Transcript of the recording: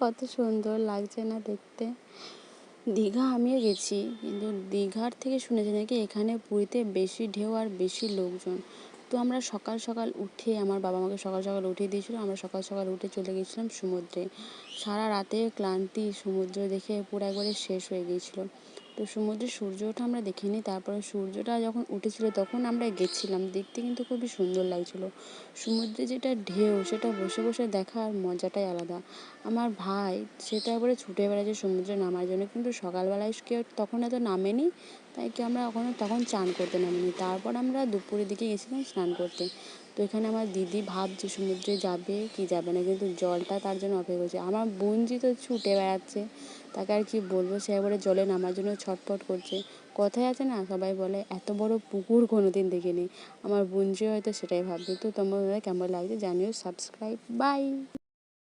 কত সুন্দর লাগছে না দেখতে। দীঘা আমিও গেছি, কিন্তু দীঘার থেকে শুনেছি নাকি এখানে পুরীতে বেশি ঢেউ আর বেশি লোকজন। তো আমরা সকাল সকাল উঠে, আমার বাবা মাকে সকাল সকাল উঠিয়ে দিয়েছিল, আমরা সকাল সকাল উঠে চলে গেছিলাম সমুদ্রে। সারা রাতে ক্লান্তি সমুদ্র দেখে পুরো একবারে শেষ হয়ে গিয়েছিল। তো সমুদ্রে সূর্য ওঠা আমরা দেখিনি, তারপরে সূর্যটা যখন উঠেছিল তখন আমরা গেছিলাম, দেখতে কিন্তু খুবই সুন্দর লাগছিল। সমুদ্রে যেটা ঢেউ, সেটা বসে বসে দেখার মজাটাই আলাদা। আমার ভাই সেটা একবারে ছুটে বেড়াচ্ছে সমুদ্রে নামার জন্য, কিন্তু সকালবেলায় কেউ তখন এত নামেনি তাই কি আমরা ওখানে তখন চান করতে নামিনি? তারপর আমরা দুপুরের দিকে গেছিলাম স্নান করতে। তো এখানে আমার দিদি ভাবছে, সমুদ্রে যাবে, কি যাবে না? কিন্তু জলটা তার জন্য অপেক্ষা করছে। আমার বোনজি তো ছুটে বেড়াচ্ছে, তাকে আর কি বলব? সে একবারে জলে নামার জন্য ছটফট করছে। কথায় আছে না? সবাই বলে, এত বড় পুকুর কোনো দিন দেখিনি। আমার বোনজিও হয়তো সেটাই ভাবছে তো তোমাদের কেমন লাগছে জানিও। Subscribe bye